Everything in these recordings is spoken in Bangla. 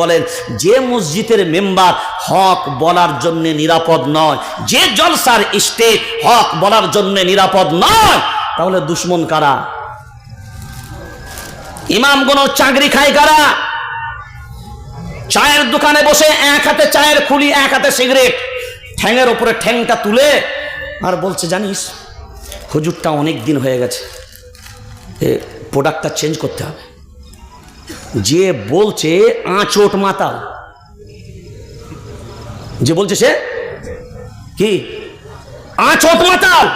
বলেন, যে মসজিদের মেম্বার হক বলার জন্য নিরাপদ নয়, যে জলসার স্টেট হক বলার জন্য নিরাপদ নয়, তাহলে দুশ্মন কারা? ইমাম কোন চাকরি খায় কারা? চায়ের দোকানে বসে এক হাতে চায়ের খুলি, এক হাতে সিগারেট ঠ্যাংয়ের ওপরে ঠ্যাংটা তুলে আর বলছে, জানিস, হুজুরটা অনেক দিন হয়ে গেছে প্রোডাক্টটা চেঞ্জ করতে হবে। যে বলছে আঁচোট মাতাল। যে বলছে সে? কি? আঁচোট মাতাল।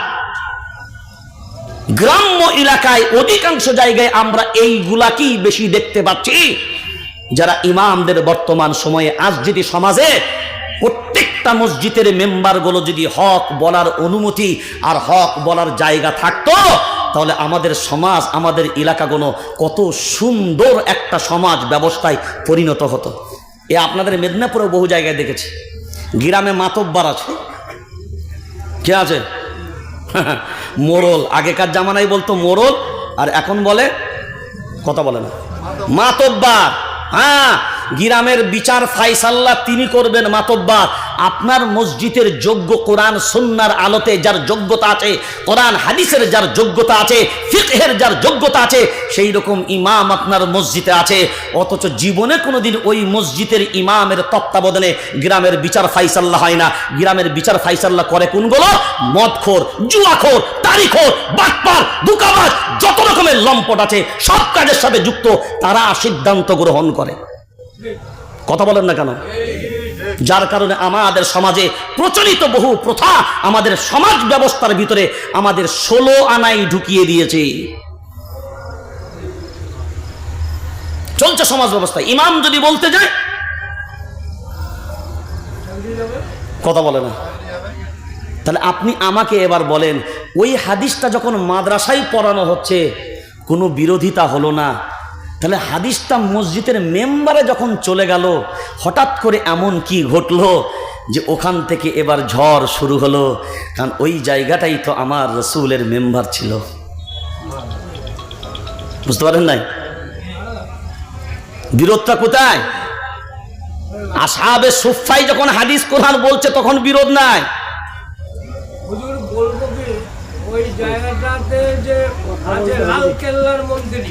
গ্রাম্য এলাকায় অধিকাংশ জায়গায় আমরা এইগুলাকেই বেশি দেখতে পাচ্ছি। যারা ইমামদের বর্তমান সময়ে আজ যদি সমাজে প্রত্যেকটা মসজিদের মেম্বারগুলো যদি হক বলার অনুমতি আর হক বলার জায়গা থাকতো তাহলে আমাদের সমাজ, আমাদের এলাকাগুলো কত সুন্দর একটা সমাজ ব্যবস্থায় পরিণত হতো। এ আপনাদের মেদিনীপুরেও বহু জায়গায় দেখেছি। গ্রামে মাতব্বার আছে। কে আছে? মোড়ল। আগেকার জামানায় বলতো মোড়ল, আর এখন বলে, কথা বলে না। মাতব্বার। হ্যাঁ গিরামের বিচার ফাইসাল্লাহ তিনি করবেন মাতব্বার। আপনার মসজিদের যোগ্য কোরআন সন্ন্যার আলোতে যার যোগ্যতা আছে, কোরআন, হাদিসের যার যোগ্যতা আছে, ফিকহের যার যোগ্যতা আছে, সেই রকম ইমাম আপনার মসজিদে আছে। অথচ জীবনে কোনোদিন ওই মসজিদের ইমামের তত্ত্বাবধানে গ্রামের বিচার ফাইসাল্লাহ হয় না। গ্রামের বিচার ফাইসাল্লাহ করে কোনগুলো? মদখোর, জুয়াখোর, তারিখোর, বাটপার, দুকাবাজ, যত রকমের লম্পট আছে, সব কাজের সাথে যুক্ত, তারা সিদ্ধান্ত গ্রহণ করে। কথা বলেন না কেন? যার কারণে আমাদের সমাজে প্রচলিত বহু প্রথা আমাদের সমাজ ব্যবস্থার ভিতরে আমাদের ষোলো আনাই ঢুকিয়ে দিয়েছে। চলছে সমাজ ব্যবস্থা। ইমাম যদি বলতে যায়, কথা বলে না। তাহলে আপনি আমাকে এবার বলেন, ওই হাদিসটা যখন মাদ্রাসায় পড়ানো হচ্ছে, কোনো বিরোধিতা হলো না? তাহলে হাদিসটা মসজিদের মেম্বারে যখন চলে গেল, হঠাৎ করে এমন কি ঘটলো যে ওখান থেকে এবার ঝড় শুরু হলো? কারণ ওই জায়গাটাই তো আমার রসুলের মেম্বার ছিল। বুঝতে পারেন নাই? বিরোধটা কোথায়? আসাবে সুফাই যখন হাদিস কোরআন বলছে, তখন বিরোধ নাই। ওই জায়গাটাতে যে লাল কেল্লার মন্দির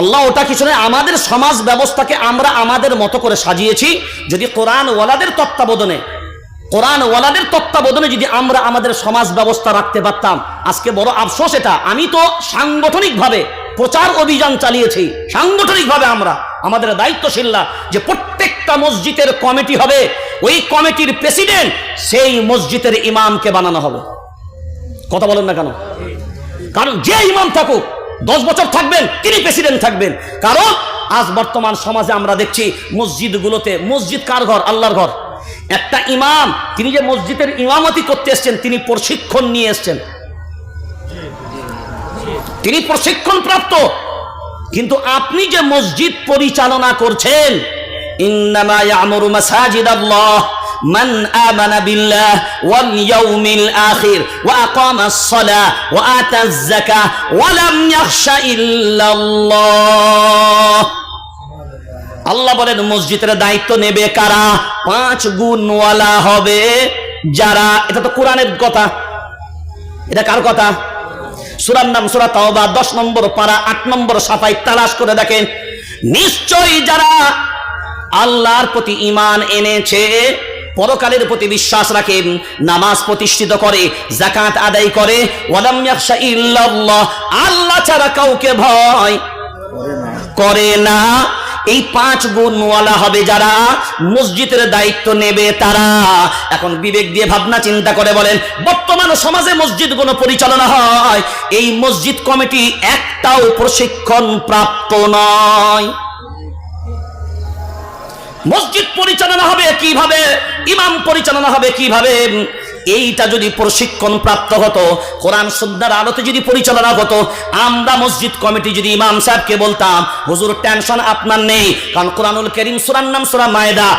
আল্লাহ ওটা কিছু নয় আমাদের সমাজ ব্যবস্থাকে আমরা আমাদের মতো করে সাজিয়েছি, যদি কোরআন ওয়ালাদের তত্ত্বাবধানে কোরআন ওয়ালাদের তত্ত্বাবধানে যদি আমরা আমাদের সমাজ ব্যবস্থা রাখতে পারতাম, আজকে বড় আফসোস এটা। আমি তো সাংগঠনিকভাবে প্রচার অভিযান চালিয়েছি, সাংগঠনিকভাবে আমরা। আমাদের দায়িত্বশীলরা যে প্রত্যেকটা মসজিদের কমিটি হবে, ওই কমিটির প্রেসিডেন্ট সেই মসজিদের ইমামকে বানানো হবে। কথা বলেন না কেন? কারণ যে ইমাম থাকুক, দশ বছর থাকবেন, তিনি প্রেসিডেন্ট থাকবেন। কারণ আজ বর্তমান সমাজে আমরা দেখছি মসজিদগুলোতে, মসজিদ কার ঘর? আল্লাহর ঘর। একটা ইমাম, তিনি যে মসজিদের ইমামতি করতে এসছেন, তিনি প্রশিক্ষণ নিয়ে এসছেন। তিনি প্রশিক্ষণ প্রাপ্ত কিন্তু আপনি যে মসজিদ পরিচালনা করছেন, ইন্নামা ইয়ামুরু মান آمن বিল্লাহ واليوم الآخر আখির ওয়া وآت الزكاة ولم يخش إلا الله আল্লাহ বলেন, মসজিদের দায়িত্ব নেবে কারা? পাঁচ গুণওয়ালা হবে যারা, এটা তো কোরআনের কথা। এটা কার কথা? সুরার নাম সুরা তাওবা, দশ নম্বর পারা, আট নম্বর সাফাই তালাশ করে দেখেন, নিশ্চয়ই যারা আল্লাহর প্রতি ইমান এনেছে পরকালের প্রতি বিশ্বাস রাখে, নামাজ প্রতিষ্ঠিত করে জাকাত আদায় করে। ইল্লাল্লাহ, আল্লাহ ছাড়া কাউকে ভয় করে না। এই পাঁচ গুণওয়ালা হবে যারা মসজিদের দায়িত্ব নেবে তারা। এখন বিবেক দিয়ে ভাবনা চিন্তা করে বলেন, বর্তমান সমাজে মসজিদগুলো পরিচালনা হয়। এই মসজিদ কমিটি একটাও প্রশিক্ষণ প্রাপ্ত নয়। মসজিদ পরিচালনা হবে কীভাবে? ইমাম পরিচালনা হবে কীভাবে? এইটা যদি প্রশিক্ষণ প্রাপ্ত হতো, কোরআন সন্ধ্যার আলোতে যদি পরিচালনা হতো, আমরা মসজিদ কমিটি যদি ইমাম সাহেবকে বলতাম, হুজুর টেনশন আপনার নেই, কারণ কোরআনুল করিম সুরার নাম সুরা মায়দা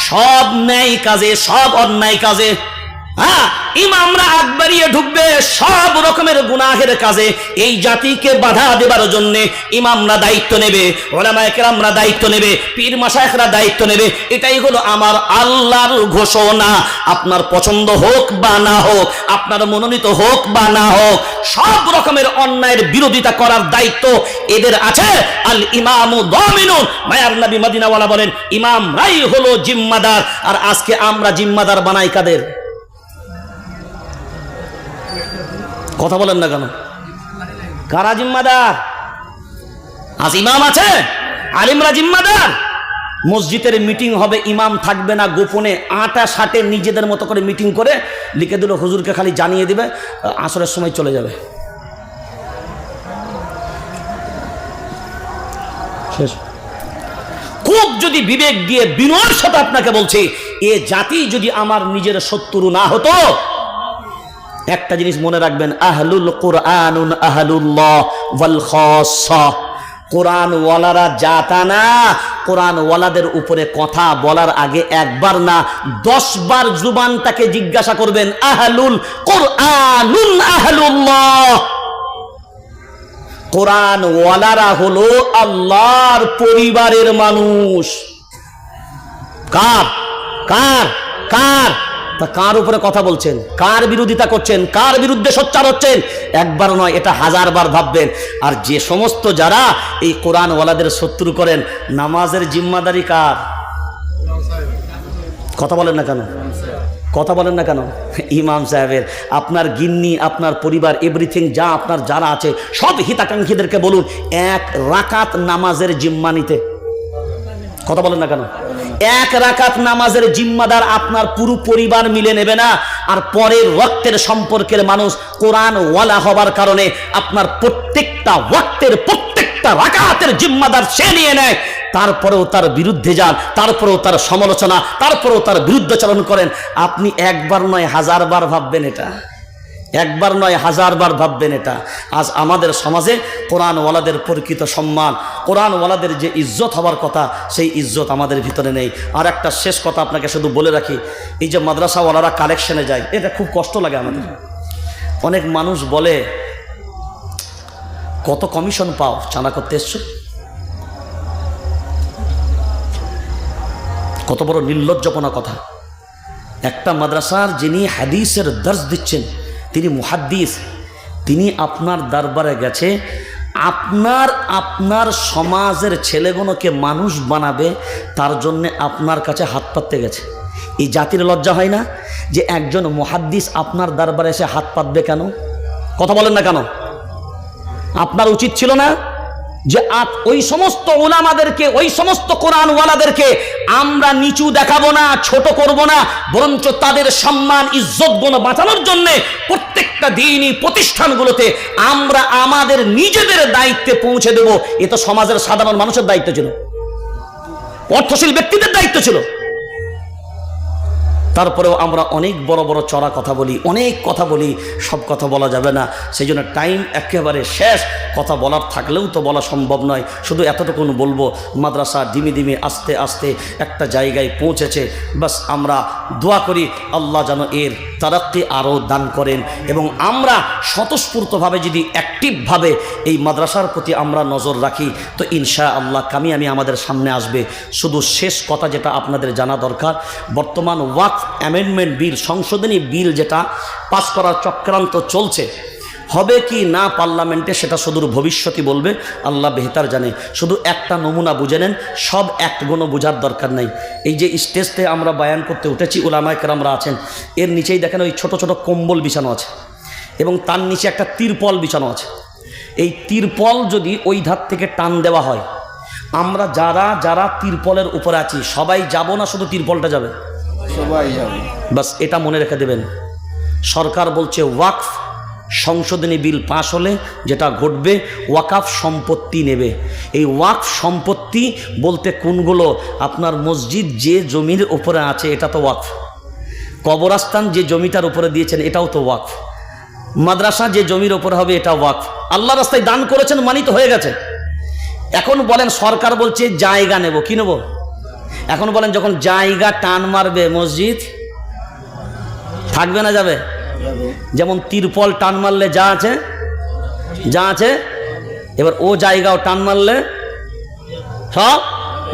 সব ন্যায় কাজে সব অন্যায় কাজে হ্যাঁ ইমামরা আগ বাড়িয়ে ঢুকবে সব রকমের গুনাহের কাজে। এই জাতিকে বাধা দেবার জন্য ইমামরা দায়িত্ব নেবে ওলামায়কেরামরা দায়িত্ব নেবে, পীর মাসায়করা দায়িত্ব নেবে। এটাই হলো আমার আল্লাহর ঘোষণা। আপনার পছন্দ হোক বা না হোক, আপনার মনোনীত হোক বা না হোক, সব রকমের অন্যায়ের বিরোধিতা করার দায়িত্ব এদের আছে। আল ইমামু মায়ার নবী মদিনাওয়ালা বলেন, ইমামরাই হলো জিম্মাদার। আর আজকে আমরা জিম্মাদার বানাই কাদের? কথা বলেন না কেন? কারা জিম্মাদার? আজ ইমাম আছে? আলিমরা জিম্মাদার? মসজিদের মিটিং হবে, ইমাম থাকবে না, গোপনে আটা সাটে নিজেদের মতো করে মিটিং করে লিখে দিল, হুজুরকে খালি জানিয়ে দিবে, আসরের সময় চলে যাবে। শেষ। খুব যদি বিবেক দিয়ে বিনয়ের সাথে আপনাকে বলছি, এ জাতি যদি আমার নিজের শত্রু না হতো একটা জিনিস মনে রাখবেন, আহলুল কোরআনুন আহলুল্লাহ কোরআন ওয়ালারা জাতা না কোরআন ওয়ালাদের উপরে কথা বলার আগে একবার না দশ বার জুবানটাকে জিজ্ঞাসা করবেন, আহলুল কোরআনুন আহলুল্লাহ। কোরআন ওয়ালারা হলো আল্লাহর পরিবারের মানুষ। কার? কার? কার? তা কার উপরে কথা বলছেন? কার বিরোধিতা করছেন? কার বিরুদ্ধে সোচ্চার হচ্ছেন? একবার নয়, এটা হাজারবার ভাববেন। আর যে সমস্ত যারা এই কোরআন ওয়ালাদের শত্রু করেন, নামাজের জিম্মাদারি কার? কথা বলেন না কেন? কথা বলেন না কেন? ইমাম সাহেবের, আপনার গিন্নি, আপনার পরিবার এভরিথিং যা আপনার যারা আছে, সব হিতাকাঙ্ক্ষীদেরকে বলুন, এক রাকাত নামাজের জিম্মা নিতে। কথা বলেন না কেন? এক রাকাত নামাজের জিম্মাদার আপনার পুরো পরিবার মিলে নেবে না। আর পরের রক্তের সম্পর্কের মানুষ কোরআন ওয়ালা হবার কারণে আপনার প্রত্যেকটা রক্তের প্রত্যেকটা রাকাতের জিম্মাদার সে নিয়ে নেয়। তারপরেও তার বিরুদ্ধে যান, তারপরেও তার সমালোচনা, তারপরেও তার বিরুদ্ধাচরণ করেন। আপনি একবার নয়, হাজারবার ভাববেন এটা। একবার নয় হাজারবার ভাববেন এটা। আজ আমাদের সমাজে কোরআনওয়ালাদের প্রকৃত সম্মান, কোরআনওয়ালাদের যে ইজ্জত হওয়ার কথা, সেই ইজ্জত আমাদের ভিতরে নেই। আর একটা শেষ কথা আপনাকে শুধু বলে রাখি, এই যে মাদ্রাসাওয়ালারা কালেকশনে যায়, এটা খুব কষ্ট লাগে আমাদের। অনেক মানুষ বলে, কত কমিশন পাও? চাঁদা করতে এসছো? কত বড় নির্লজ্জপনা কথা। একটা মাদ্রাসার যিনি হাদিসের দর্শ দিচ্ছেন তিনি মুহাদ্দিস। তিনি আপনার দরবারে গেছে। আপনার আপনার সমাজের ছেলেগুলোকে মানুষ বানাবে, তার জন্যে আপনার কাছে হাত পাততে গেছে। এই জাতির লজ্জা হয় না যে একজন মুহাদ্দিস আপনার দরবারে এসে হাত পাতবে কেন? কথা বলেন না কেন? আপনার উচিত ছিল না যে ওই সমস্ত ওলামাদেরকে, ওই সমস্ত কোরআনওয়ালাদেরকে আমরা নিচু দেখাবো না, ছোট করব না, বরঞ্চ তাদের সম্মান, ইজ্জত গুণ বাঁচানোর জন্য প্রত্যেকটা দিনই প্রতিষ্ঠানগুলোতে আমরা আমাদের নিজেদের দায়িত্বে পৌঁছে দেব। এ তো সমাজের সাধারণ মানুষের দায়িত্ব ছিল। অর্থশীল ব্যক্তিদের দায়িত্ব ছিল। তারপরেও আমরা অনেক বড় বড় চড়া কথা বলি, অনেক কথা বলি, সব কথা বলা যাবে না। সেই জন্য টাইম একেবারে শেষ। কথা বলার থাকলেও তো বলা সম্ভব নয়। শুধু এতটুকুন বলব, মাদ্রাসা দিমি দিমি আস্তে আস্তে একটা জায়গায় পৌঁছেছে। বাস আমরা দোয়া করি, আল্লাহ যেন এর তারাক্কি আরও দান করেন। এবং আমরা স্বতঃস্ফূর্তভাবে যদি অ্যাক্টিভভাবে এই মাদ্রাসার প্রতি আমরা নজর রাখি, তো ইনশা আল্লাহ কামিয়ামি আমাদের সামনে আসবে। শুধু শেষ কথা যেটা আপনাদের জানা দরকার, বর্তমান ওয়াক অ্যামেন্ডমেন্ট বিল, সংশোধনী বিল যেটা পাস করার চক্রান্ত চলছে, হবে কি না পার্লামেন্টে সেটা সুদূর ভবিষ্যতই বলবে, আল্লাহ বেহতার জানে। শুধু একটা নমুনা বুঝে নেন, সব অ্যাক্টগুলো বোঝার দরকার নেই। এই যে স্টেজতে আমরা বায়ান করতে উঠেছি ওলামায় কেরামরা আছেন, এর নিচেই দেখেন ওই ছোট ছোট কম্বল বিছানো আছে, এবং তার নিচে একটা তিরপল বিছানো আছে। এই তিরপল যদি ওই ধার থেকে টান দেওয়া হয়, আমরা যারা যারা তিরপলের উপরে আছি, সবাই যাব না শুধু তিরপলটা যাবে? বাস, এটা মনে রেখে দেবেন। সরকার বলছে, ওয়াকফ, সংশোধনী বিল পাশ হলে যেটা ঘটবে, ওয়াকাফ সম্পত্তি নেবে। এই ওয়াকফ সম্পত্তি বলতে কোনগুলো? আপনার মসজিদ যে জমির উপরে আছে, এটা তো ওয়াকফ। কবরস্থান যে জমিটার উপরে দিয়েছেন, এটাও তো ওয়াকফ। মাদ্রাসা যে জমির উপরে হবে, এটা ওয়াকফ। আল্লাহ রাস্তায় দান করেছেন, মানিত হয়ে গেছে। এখন বলেন, সরকার বলছে, জায়গা নেব। কি নেব? এখন বলেন যখন জায়গা টান মারবে মসজিদ থাকবে না যাবে? যেমন তিরপল টান মারলে যা আছে যা আছে এবার ও জায়গাও টান মারলে সব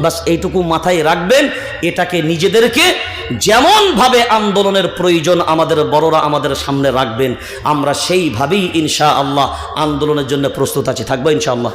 বাস এইটুকু মাথায় রাখবেন এটাকে নিজেদেরকে যেমনভাবে আন্দোলনের প্রয়োজন আমাদের বড়রা আমাদের সামনে রাখবেন, আমরা সেইভাবেই ইনশা আল্লাহ আন্দোলনের জন্য প্রস্তুত আছি। থাকব ইনশাআল্লাহ?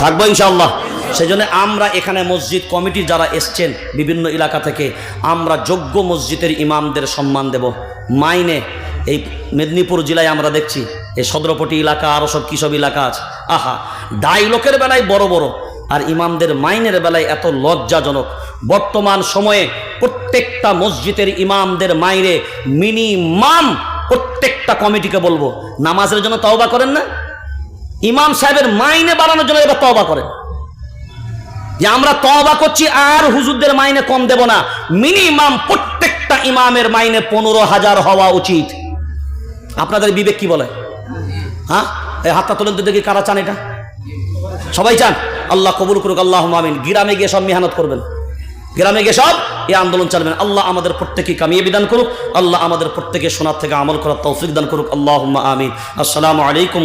থাকব ইনশাআল্লাহ। সেই জন্য আমরা এখানে মসজিদ কমিটি যারা এসছেন বিভিন্ন এলাকা থেকে, আমরা যোগ্য মসজিদের ইমামদের সম্মান দেব। মাইনে, এই মেদিনীপুর জেলায় আমরা দেখছি, এই সদরপটি এলাকা আরও সব কী সব এলাকা আছে। আহা ডাইলকের বেলায় বড় বড়, আর ইমামদের মাইনের বেলায় এত লজ্জাজনক। বর্তমান সময়ে প্রত্যেকটা মসজিদের ইমামদের মাইরে মিনিমাম প্রত্যেকটা কমিটিকে বলব। নামাজের জন্য তওবা করেন না? ইমাম সাহেবের মাইনে বাড়ানোর জন্য এবার তওবা করেন। যে আমরা তওবা করছি আর হুজুরদের মাইনে কম দেব না। মিনিমাম প্রত্যেকটা ইমামের মাইনে পনেরো হাজার হওয়া উচিত। আপনাদের বিবেক কি বলে? হ্যাঁ? এই হাতটা তুলেন তো দেখি কারা চান এটা? সবাই চান? আল্লাহ কবুল করুক আল্লাহ মামিন গ্রামে গিয়ে সব মেহনত করবেন। গ্রামে গিয়ে সব, এই আন্দোলন চালবেন। আল্লাহ আমাদের প্রত্যেকে কামিয়ে বিধান করুক, আল্লাহ আমাদের প্রত্যেকে সোনার থেকে আমল করার তৌফিক দান করুক। আল্লাহ আমিন। আসসালামু আলাইকুম